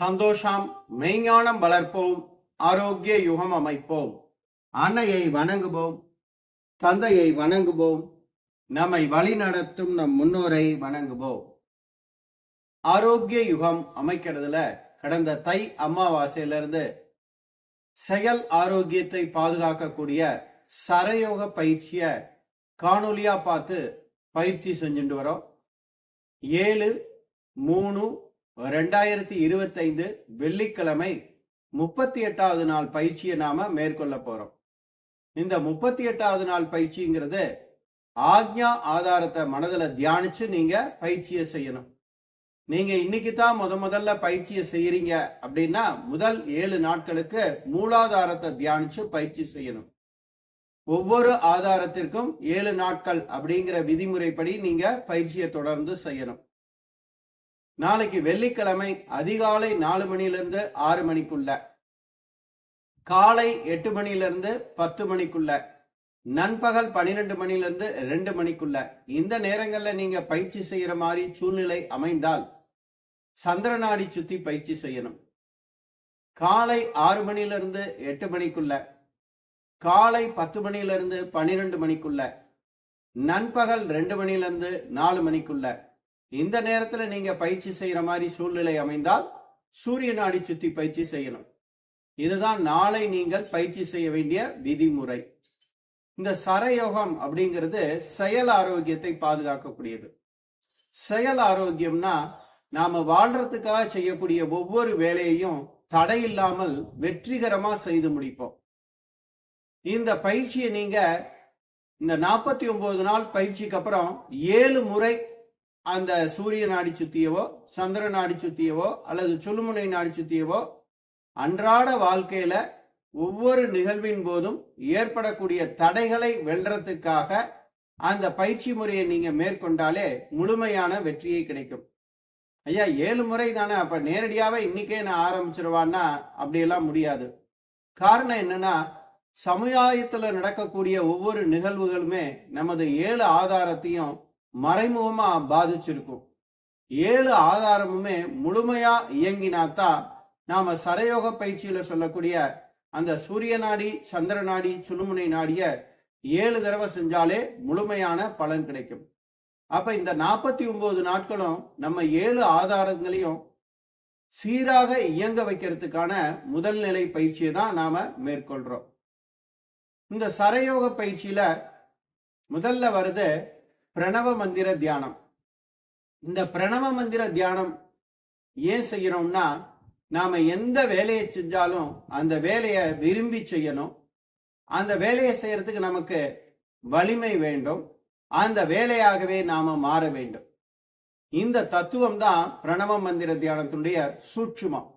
சந்தோஷம் மெய்ஞானம் வளர்ப்போம் ஆரோக்கிய யுகம் அமைப்போம். அன்னையை வணங்குவோம் தந்தையை வணங்குவோம் நம்மை வழி நடத்தும் நம் முன்னோரை வணங்குவோம். ஆரோக்கிய யுகம் அமைக்கிறதுல கடந்த தை அமாவாசையிலிருந்து செயல் ஆரோக்கியத்தை பாதுகாக்கக்கூடிய சரயோக பயிற்சிய காணொலியா பார்த்து பயிற்சி செஞ்சுட்டு வரோம். ஏழு மூணு ரெண்டாயிரத்தி இருபத்தைந்து வெள்ளிக்கிழமை முப்பத்தி எட்டாவது நாள் பயிற்சியை நாம மேற்கொள்ள போறோம். இந்த முப்பத்தி எட்டாவது நாள் பயிற்சிங்கிறது ஆக்ஞா ஆதாரத்தை மனதில் தியானிச்சு நீங்க பயிற்சியை செய்யணும். நீங்க இன்னைக்கு தான் முத முதல்ல பயிற்சியை செய்யறீங்க அப்படின்னா முதல் ஏழு நாட்களுக்கு மூலாதாரத்தை தியானிச்சு பயிற்சி செய்யணும். ஒவ்வொரு ஆதாரத்திற்கும் ஏழு நாட்கள் அப்படிங்கிற விதிமுறைப்படி நீங்க பயிற்சியை தொடர்ந்து செய்யணும். நாளைக்கு வெள்ளிக்கிழமை அதிகாலை நாலு மணிலிருந்து ஆறு மணிக்குள்ள. காலை எட்டு மணிலிருந்து பத்து மணிக்குள்ள. நண்பகல் பன்னிரெண்டு மணிலிருந்து ரெண்டு மணிக்குள்ள. இந்த நேரங்கள்ல நீங்க பயிற்சி செய்யற மாதிரி சூழ்நிலை அமைந்தால் சந்திரநாடி சுத்தி பயிற்சி செய்யணும். காலை ஆறு மணிலிருந்து எட்டு மணிக்குள்ள. காலை பத்து மணிலிருந்து பனிரெண்டு மணிக்குள்ள. நண்பகல் ரெண்டு மணிலிருந்து நாலு மணிக்குள்ள. இந்த நேரத்துல நீங்க பயிற்சி செய்யற மாதிரி சூழ்நிலை அமைந்தால் சூரிய நாடி சுத்தி பயிற்சி செய்யணும். இதுதான் நாளை நீங்கள் பயிற்சி செய்ய வேண்டிய விதிமுறை. இந்த சரயோகம் அப்படிங்கிறது செயல் ஆரோக்கியத்தை பாதுகாக்கக்கூடியது. செயல் ஆரோக்கியம்னா நாம வாழ்றதுக்காக செய்யக்கூடிய ஒவ்வொரு வேலையையும் தடை இல்லாமல் வெற்றிகரமா செய்து முடிப்போம். இந்த பயிற்சியை நீங்க இந்த நாற்பத்தி ஒன்பது நாள் பயிற்சிக்கு அப்புறம் ஏழு முறை அந்த சூரிய நாடி சுத்தியவோ சந்திர நாடி சுத்தியவோ அல்லது சுழுமுனை நாடி சுத்தியவோ அன்றாட வாழ்க்கையில ஒவ்வொரு நிகழ்வின் போதும் ஏற்படக்கூடிய தடைகளை வெல்றதுக்காக அந்த பயிற்சி முறையை நீங்க மேற்கொண்டாலே முழுமையான வெற்றியை கிடைக்கும். ஐயா ஏழு முறை தானே அப்ப நேரடியாவே இன்னைக்கே நான் ஆரம்பிச்சிருவான்னா அப்படியெல்லாம் முடியாது. காரணம் என்னன்னா சமுதாயத்துல நடக்கக்கூடிய ஒவ்வொரு நிகழ்வுகளுமே நமது ஏழு ஆதாரத்தையும் மறைமுகமா பாதிச்சிருக்கும். ஏழு ஆதாரமுமே முழுமையா இயங்கினாத்தான் நாம சரயோக பயிற்சியில சொல்லக்கூடிய அந்த சூரிய நாடி சந்திர நாடி சுழுமுனை நாடிய ஏழு தடவை செஞ்சாலே முழுமையான பலன் கிடைக்கும். அப்ப இந்த நாற்பத்தி ஒன்பது நாட்களும் நம்ம ஏழு ஆதாரங்களையும் சீராக இயங்க வைக்கிறதுக்கான முதல் நிலை பயிற்சியை தான் நாம மேற்கொள்றோம். இந்த சரயோக பயிற்சியில முதல்ல வருது பிரணவ மந்திர தியானம். இந்த பிரணவ மந்திர தியானம் ஏன் செய்யணும்னா நாம எந்த வேலையை செஞ்சாலும் அந்த வேலையை விரும்பி செய்யணும். அந்த வேலையை செய்யறதுக்கு நமக்கு வலிமை வேண்டும். அந்த வேலையாகவே நாம மாற வேண்டும். இந்த தத்துவம் தான் பிரணவ மந்திர தியானத்துடைய சூட்சுமம்.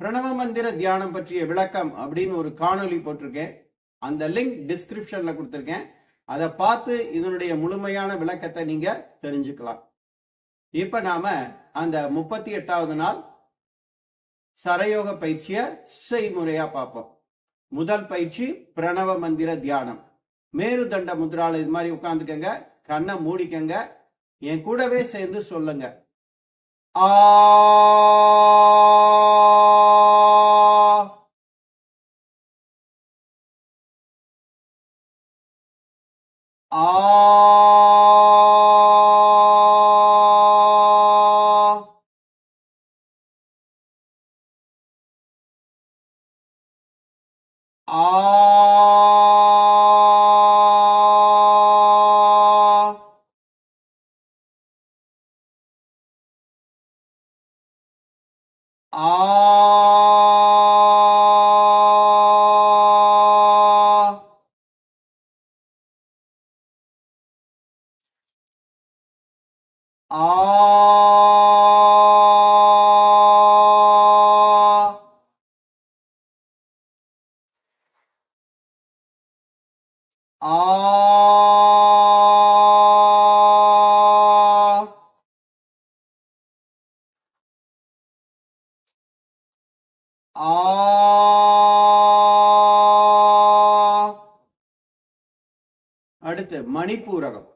பிரணவ மந்திர தியானம் பற்றிய விளக்கம் அப்படின்னு ஒரு காணொளி போட்டிருக்கேன். அந்த லிங்க் டிஸ்கிரிப்ஷன்ல கொடுத்துருக்கேன். அதை பார்த்து இதனுடைய முழுமையான விளக்கத்தை நீங்க தெரிஞ்சுக்கலாம். இப்ப நாம அந்த முப்பத்தி எட்டாவது நாள் சரயோக பயிற்சியை செய்முறையா பார்ப்போம். முதல் பயிற்சி பிரணவ மந்திர தியானம். மேருதண்ட முத்ரால இது மாதிரி உட்காந்துக்கங்க கண்ணை மூடிக்கங்க என் கூடவே சேர்ந்து சொல்லுங்க. ஆ ஆ அடுத்து மணிப்பூரகம்.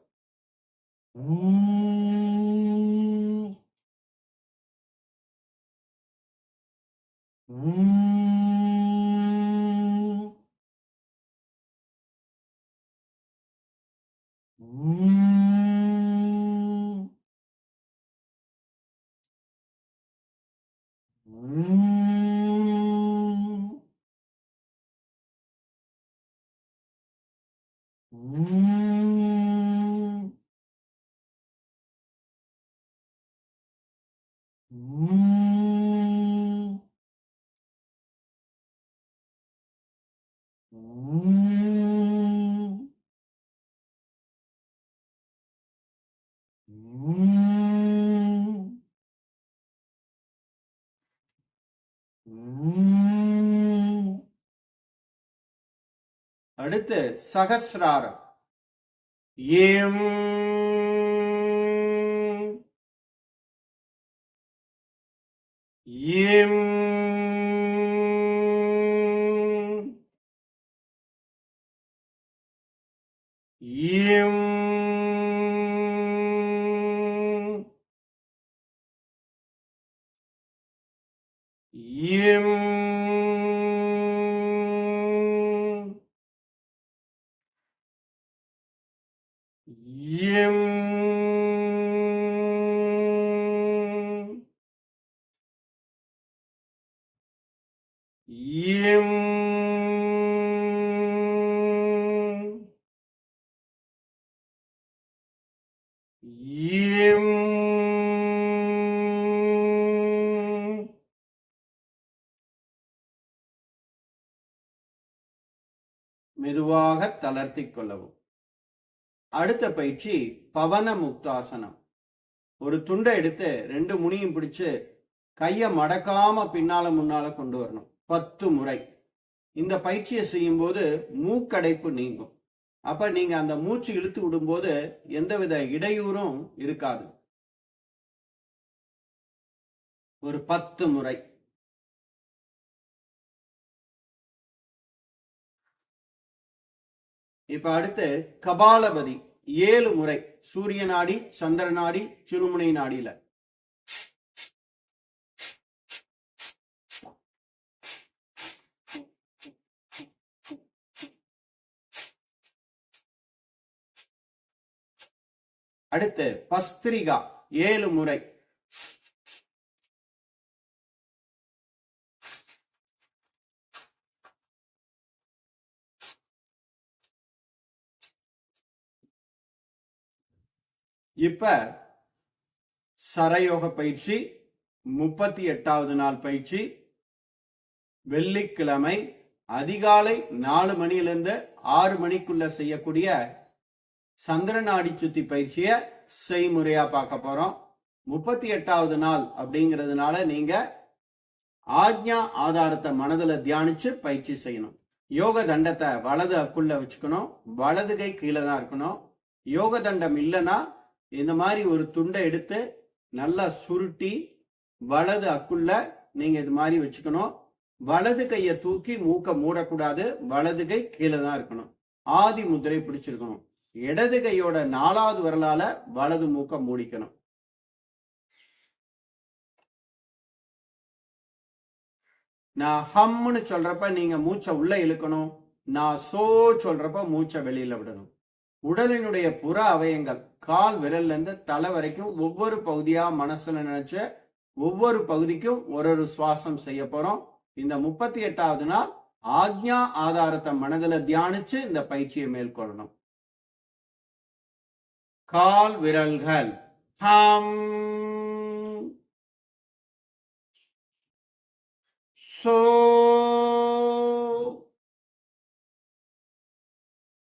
அடுத்து சகசிராரம். ஏம். ஏம். ஏம். ஏம். Yim. Yim. Yim. மெதுவாக தளர்த்திக் கொள்ளவும் அடுத்த பயிற்சி பவன முக்தாசனம். ஒரு துண்டை எடுத்து ரெண்டு முனியும் பிடிச்சு கையை மடக்காம பின்னால முன்னால கொண்டு வரணும். பத்து முறை. இந்த பயிற்சியை செய்யும் போது மூக்கடைப்பு நீங்கும். அப்ப நீங்க அந்த மூச்சு இழுத்து விடும்போது எந்தவித இடையூறும் இருக்காது. ஒரு பத்து முறை. இப்ப அடுத்து கபாலபதி ஏழு முறை சூரிய நாடி சந்திர நாடி சிறுமுனை நாடியில. அடுத்து பஸ்திரிகா ஏழு முறை இப்ப சரயோக பயிற்சி முப்பத்தி எட்டாவது நாள் பயிற்சி வெள்ளிக்கிழமை அதிகாலை நாலு மணியிலிருந்து ஆறு மணிக்குள்ள செய்யக்கூடிய சந்திரநாடி சுத்தி பயிற்சிய செய்முறையா பார்க்க போறோம். முப்பத்தி எட்டாவது நாள் அப்படிங்கிறதுனால நீங்க ஆக்ஞா ஆதாரத்தை மனதில் தியானிச்சு பயிற்சி செய்யணும். யோக தண்டத்தை வலது அக்குள்ள வச்சுக்கணும். வலது கை கீழே தான் இருக்கணும். யோக தண்டம் இல்லைன்னா இந்த மாதிரி ஒரு துண்டை எடுத்து நல்லா சுருட்டி வலது அக்குள்ள நீங்க இது மாதிரி வச்சுக்கணும். வலது கையை தூக்கி மூக்க மூடக்கூடாது. வலது கை கீழே தான் இருக்கணும். ஆதி முதிரை பிடிச்சிருக்கணும். இடது கையோட நாலாவது விரலால வலது மூக்க மூடிக்கணும். நான் ஹம்னு சொல்றப்ப நீங்க மூச்சை உள்ள இழுக்கணும். நான் சோ சொல்றப்ப மூச்சை வெளியில விடணும். உடலினுடைய புற அவயங்கள் கால் விரல்ல இருந்து தலை வரைக்கும் ஒவ்வொரு பகுதியா மனசுல நினைச்ச ஒவ்வொரு பகுதிக்கும் ஒரு ஒரு சுவாசம் செய்ய போறோம். இந்த முப்பத்தி எட்டாவது நாள் ஆக்ஞா ஆதாரத்தை மனதில் தியானிச்சு இந்த பயிற்சியை மேற்கொள்ளணும். கால் விரல்கள். ஹம். சோ.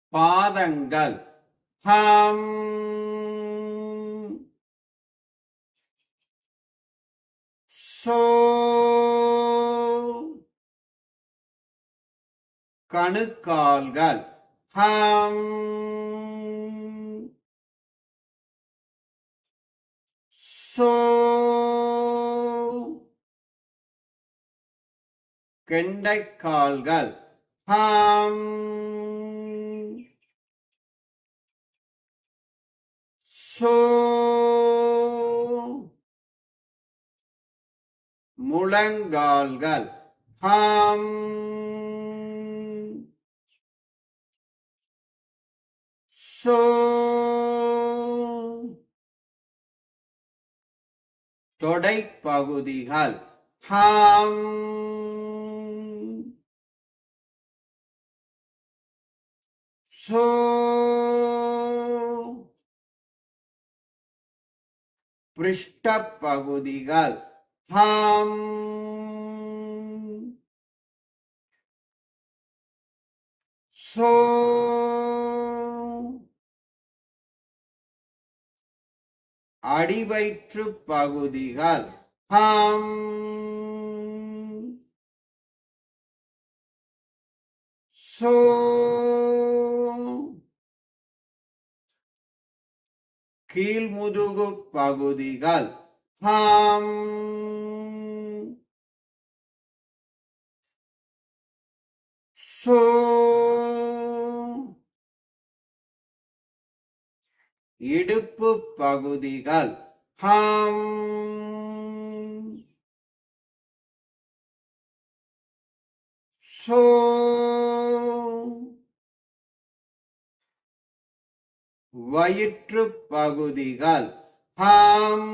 பாதங்கள். ஹம் சோ கணுக்கால்கள். ஹம் சோ கெண்டைக்கால்கள். ஹம் முழங்கால்கள். ஹம். சோ தொடை பகுதிகள் ஹம். சோ பிருஷ்ட பகுதிகள் ஹாம். சோ. அடிவயிற்று பகுதிகள். ஹாம். சோ. கீழ்முதுகு பகுதிகள். ஹாம். சோ. இடுப்பு பகுதிகள். ஹாம். வயிற்று பகுதிகள். ஹாம்.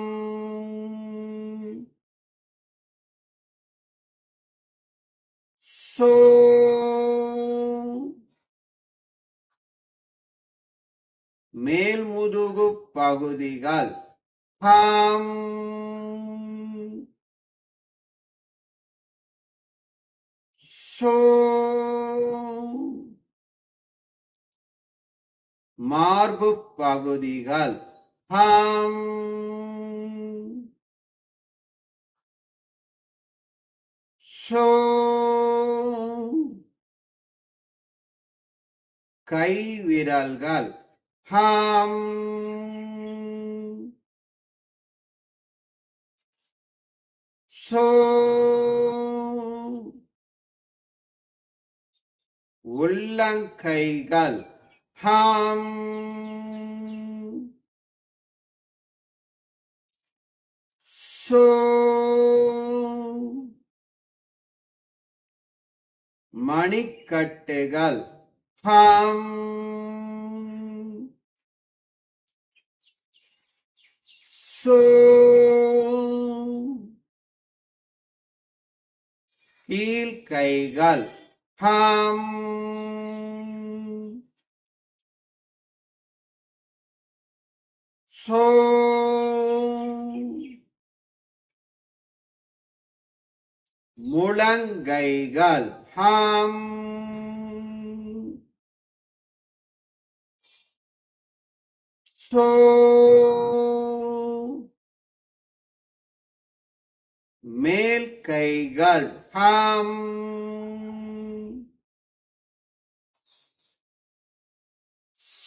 சோ. மேல் முதுகு பகுதிகள். ஹாம். சோ. மார்பு பகுதிகள் ஹாம் சோ கை விரல்கள் ஹாம் சோ உள்ளங்கைகள் ஹாம் சோ மணிக்கட்டுகள் ஹாம் சோ கீழ்கைகள் ஹாம் முழங்கைகள் ஹாம் சோ மேல் கைகள் ஹாம்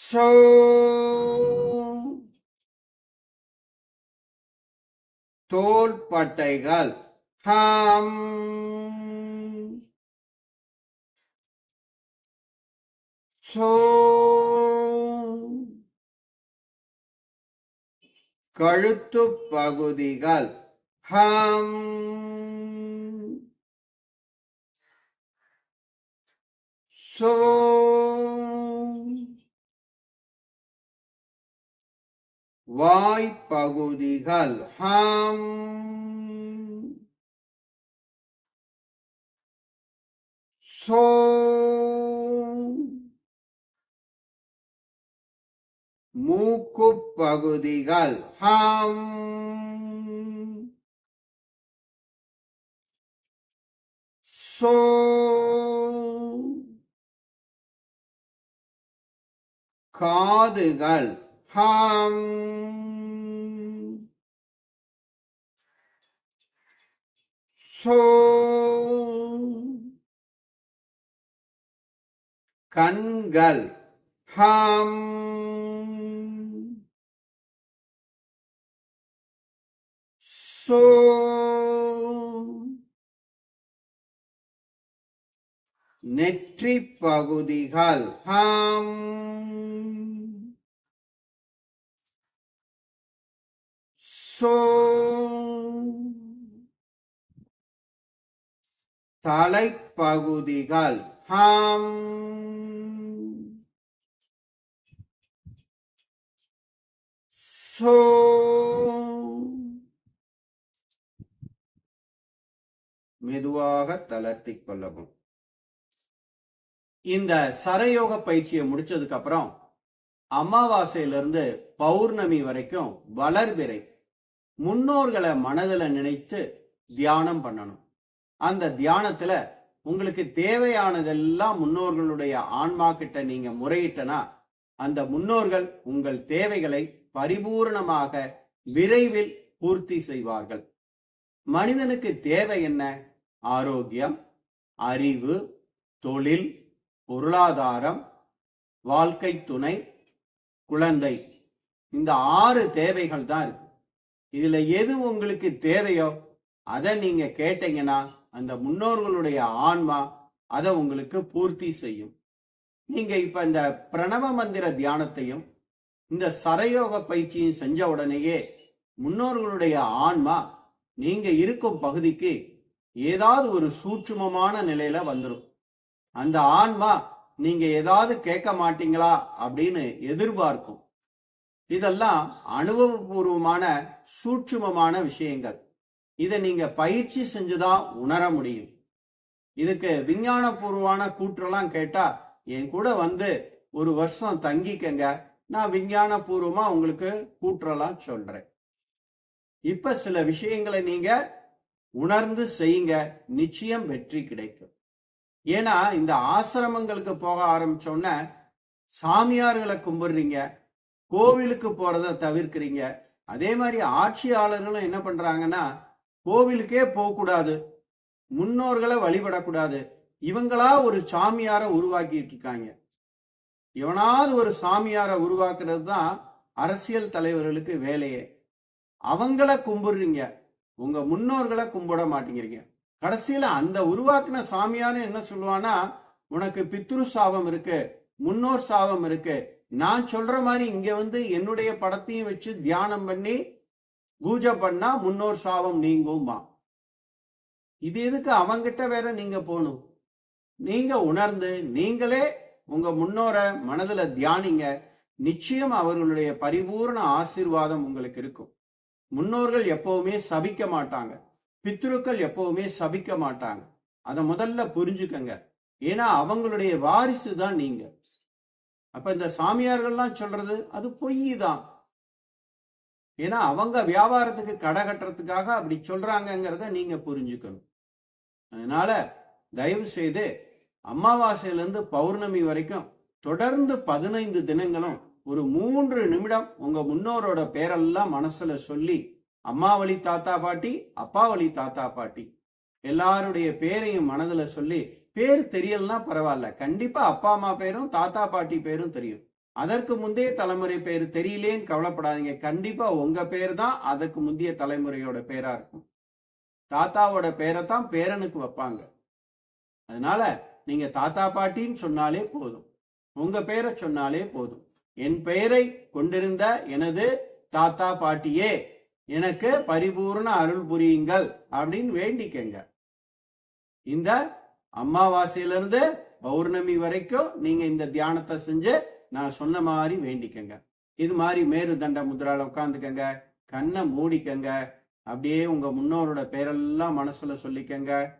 சோ தோள்பட்டைகள். ஹாம். சோ. கழுத்து பகுதிகள். ஹம். சோ. வாய்ப்பகுதிகள். ஹம். Hmm so. மூக்கு பகுதிகள் ஹாம். சோ. காதுகள். ஹாம் சோ கண்கள். ஹாம் சோ நெற்றி பகுதிகள். ஹாம் சோ தலைப்பகுதிகள் ஹாம். சோ. மெதுவாக தளர்த்திக் கொள்ளவும். இந்த சரயோக பயிற்சியை முடிச்சதுக்கு அப்புறம் அமாவாசையிலிருந்து பௌர்ணமி வரைக்கும் வளர்பிறை. முன்னோர்களை மனதில் நினைத்து தியானம் பண்ணணும். அந்த தியானத்துல உங்களுக்கு தேவையானதெல்லாம் முன்னோர்களுடைய ஆன்மா கிட்ட நீங்க முறையிட்டனா அந்த முன்னோர்கள் உங்கள் தேவைகளை பரிபூர்ணமாக விரைவில் பூர்த்தி செய்வார்கள். மனிதனுக்கு தேவை என்ன? ஆரோக்கியம் அறிவு தொழில் பொருளாதாரம் வாழ்க்கை துணை குழந்தை. இந்த ஆறு தேவைகள் தான் இருக்கு. இதுல எது உங்களுக்கு தேவையோ அதை நீங்க கேட்டீங்கன்னா அந்த முன்னோர்களுடைய ஆன்மா அதை உங்களுக்கு பூர்த்தி செய்யும். நீங்க இப்ப இந்த பிரணவ மந்திர தியானத்தையும் இந்த சரயோக பயிற்சியும் செஞ்ச உடனேயே முன்னோர்களுடைய ஆன்மா நீங்க இருக்கும் பகுதிக்கு ஏதாவது ஒரு சூட்சுமமான நிலையில வந்துடும் அந்த ஆன்மா நீங்க ஏதாவது கேட்க மாட்டீங்களா அப்படின்னு எதிர்பார்க்கும். இதெல்லாம் அனுபவபூர்வமான சூட்சுமமான விஷயங்கள். இதை நீங்க பயிற்சி செஞ்சுதான் உணர முடியும். இதுக்கு விஞ்ஞானபூர்வமான கூற்றெல்லாம் கேட்டா என் கூட வந்து ஒரு வருஷம் தங்கிக்கங்க. நான் விஞ்ஞானபூர்வமா உங்களுக்கு கூற்றெல்லாம் சொல்றேன். இப்ப சில விஷயங்களை நீங்க உணர்ந்து செய்யுங்க. நிச்சயம் வெற்றி கிடைக்கும். ஏன்னா இந்த ஆசிரமங்களுக்கு போக ஆரம்பிச்சோன்ன சாமியார்களை கும்பிடுறீங்க. கோவிலுக்கு போறத தவிர்க்கிறீங்க. அதே மாதிரி ஆட்சியாளர்களும் என்ன பண்றாங்கன்னா கோவிலுக்கே போகக்கூடாது. முன்னோர்களை வழிபடக்கூடாது. இவங்களா ஒரு சாமியார உருவாக்கிட்டு இருக்காங்க. இவனாவது ஒரு சாமியார உருவாக்குறது தான் அரசியல் தலைவர்களுக்கு வேலையே. அவங்கள கும்பிடுறீங்க. உங்க முன்னோர்களை கும்பிட மாட்டேங்கிறீங்க. கடைசியில அந்த உருவாக்குன சாமியாரு என்ன சொல்லுவானா உனக்கு பித்ரு சாபம் இருக்கு முன்னோர் சாபம் இருக்கு நான் சொல்ற மாதிரி இங்க வந்து என்னுடைய படத்தையும் வச்சு தியானம் பண்ணி பூஜை பண்ணா முன்னோர் சாபம் நீங்குமா இது எதுக்கு அவங்கிட்ட வேற நீங்க போகணும்? நீங்க உணர்ந்து நீங்களே உங்க முன்னோரை மனதுல தியானிங்க. நிச்சயம் அவர்களுடைய பரிபூர்ண ஆசீர்வாதம் உங்களுக்கு இருக்கும். முன்னோர்கள் எப்பவுமே சபிக்க மாட்டாங்க. பித்ருக்கள் எப்பவுமே சபிக்க மாட்டாங்க. அதை முதல்ல புரிஞ்சுக்கங்க. ஏன்னா அவங்களுடைய வாரிசு தான் நீங்க. அப்ப இந்த சாமியார்கள்லாம் சொல்றது அது பொய் தான் ஏன்னா அவங்க வியாபாரத்துக்கு கடை கட்டுறதுக்காக அப்படி சொல்றாங்கிறத நீங்க புரிஞ்சுக்கணும். அதனால தயவு செய்து அமாவாசையிலிருந்து பௌர்ணமி வரைக்கும் தொடர்ந்து பதினைந்து தினங்களும் ஒரு மூன்று நிமிடம் உங்க முன்னோரோட பேரெல்லாம் மனசுல சொல்லி அம்மா வழி தாத்தா பாட்டி அப்பா வழி தாத்தா பாட்டி எல்லாருடைய பேரையும் மனதுல சொல்லி பேர் தெரியலனா பரவாயில்ல. கண்டிப்பா அப்பா அம்மா பேரும் தாத்தா பாட்டி பேரும் தெரியும். அதற்கு முந்தைய தலைமுறை பேர் தெரியலேன்னு கவலைப்படாதீங்க. கண்டிப்பா உங்க பேர் தான் அதற்கு முந்தைய தலைமுறையோட பேரா இருக்கும். தாத்தாவோட பேரை தான் பேரனுக்கு வைப்பாங்க. அதனால நீங்க தாத்தா பாட்டின்னு சொன்னாலே போதும். உங்க பேரை சொன்னாலே போதும். என் பெயரை கொண்டிருந்த எனது தாத்தா பாட்டியே எனக்கு பரிபூர்ண அருள் புரியுங்கள் அப்படின்னு வேண்டிக்கங்க. இந்த அமாவாசையிலிருந்து பௌர்ணமி வரைக்கும் நீங்க இந்த தியானத்தை செஞ்சு நான் சொன்ன மாதிரி வேண்டிக்கங்க. இது மாதிரி மேரு தண்ட முதிரால உட்காந்துக்கங்க. கண்ணை மூடிக்கங்க. அப்படியே உங்க முன்னோரோட பேரெல்லாம் மனசுல சொல்லிக்கங்க.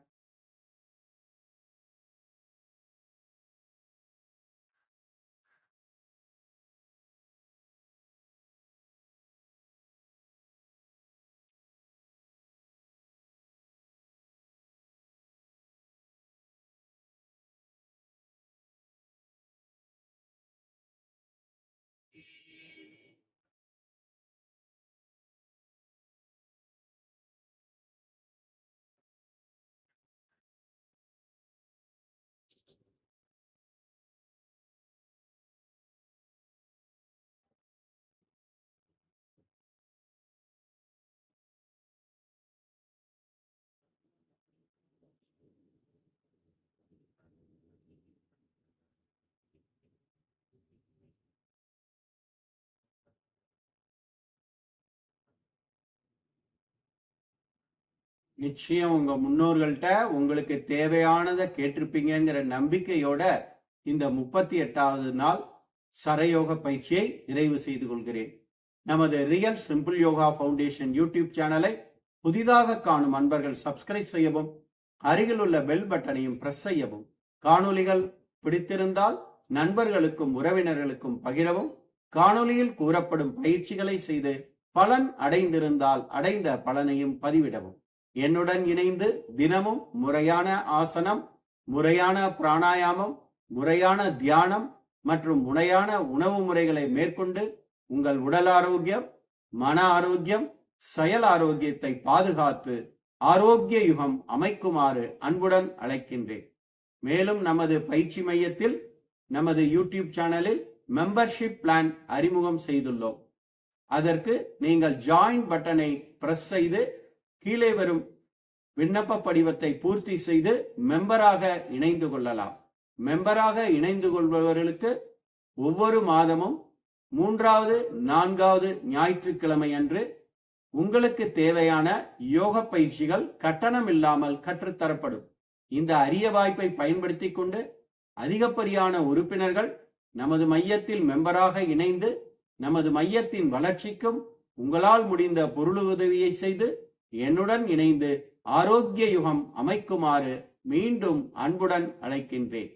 நிச்சயம் உங்க முன்னோர்கள்ட்ட உங்களுக்கு தேவையானதை கேட்டிருப்பீங்கங்கிற நம்பிக்கையோட இந்த முப்பத்தி எட்டாவது நாள் சரயோக பயிற்சியை நிறைவு செய்து கொள்கிறேன். நமது real simple yoga foundation YouTube சேனலை புதிதாக காணும் அன்பர்கள் சப்ஸ்கிரைப் செய்யவும் அருகில் உள்ள பெல் பட்டனையும் பிரஸ் செய்யவும் காணொளிகள் பிடித்திருந்தால் நண்பர்களுக்கும் உறவினர்களுக்கும் பகிரவும் காணொலியில் கூறப்படும் பயிற்சிகளை செய்து பலன் அடைந்திருந்தால் அடைந்த பலனையும் பதிவிடவும். என்னுடன் இணைந்து தினமும் முறையான ஆசனம் முறையான பிராணாயாமம் முறையான தியானம் மற்றும் முறையான உணவு முறைகளை மேற்கொண்டு உங்கள் உடல் ஆரோக்கியம் மன ஆரோக்கியம் செயல் ஆரோக்கியத்தை பாதுகாத்து ஆரோக்கிய யுகம் அமைக்குமாறு அன்புடன் அழைக்கின்றேன். மேலும் நமது பயிற்சி மையத்தில் நமது யூடியூப் சேனலில் மெம்பர்ஷிப் பிளான் அறிமுகம் செய்துள்ளோம். அதற்கு நீங்கள் ஜாயின் பட்டனை பிரஸ் செய்து கீழே வரும் விண்ணப்ப படிவத்தை பூர்த்தி செய்து மெம்பராக இணைந்து கொள்ளலாம். மெம்பராக இணைந்து கொள்பவர்களுக்கு ஒவ்வொரு மாதமும் மூன்றாவது நான்காவது ஞாயிற்றுக்கிழமை அன்று உங்களுக்கு தேவையான யோக பயிற்சிகள் கட்டணம் இல்லாமல் கற்றுத்தரப்படும். இந்த அரிய வாய்ப்பை பயன்படுத்தி கொண்டு அதிகப்படியான உறுப்பினர்கள் நமது மையத்தில் மெம்பராக இணைந்து நமது மையத்தின் வளர்ச்சிக்கும் உங்களால் முடிந்த பொருளுதவியை செய்து என்னுடன் இணைந்து ஆரோக்கிய யுகம் அமைக்குமாறு மீண்டும் அன்புடன் அழைக்கின்றேன்.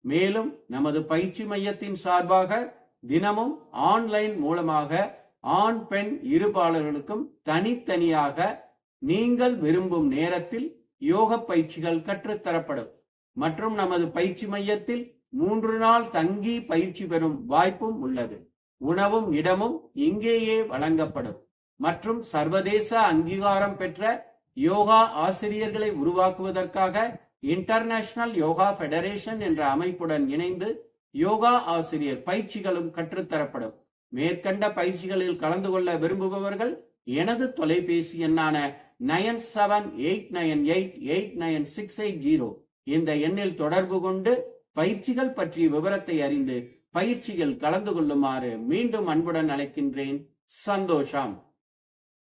மேலும் நமது பயிற்சி மையத்தின் சார்பாக தினமும் ஆன்லைன் மூலமாக ஆண் பெண் இருபாளர்களுக்கும் தனித்தனியாக நீங்கள் விரும்பும் நேரத்தில் யோக பயிற்சிகள் கற்றுத்தரப்படும் மற்றும் நமது பயிற்சி மையத்தில் மூன்று நாள் தங்கி பயிற்சி பெறும் வாய்ப்பும் உள்ளது. உணவும் இடமும் இங்கேயே வழங்கப்படும். மற்றும் சர்வதேச அங்கீகாரம் பெற்ற யோகா ஆசிரியர்களை உருவாக்குவதற்காக இன்டர்நேஷனல் யோகா ஃபெடரேஷன் என்ற அமைப்புடன் இணைந்து யோகா ஆசிரியர் பயிற்சிகளும் கற்றுத்தரப்படும். மேற்கண்ட பயிற்சிகளில் கலந்து கொள்ள விரும்புபவர்கள் எனது தொலைபேசி எண்ணான nine seven eight nine eight eight nine six eight zero. இந்த எண்ணில் தொடர்பு கொண்டு பயிற்சிகள் பற்றிய விவரத்தை அறிந்து பயிற்சியில் கலந்து கொள்ளுமாறு மீண்டும் அன்புடன் அழைக்கின்றேன். சந்தோஷம்.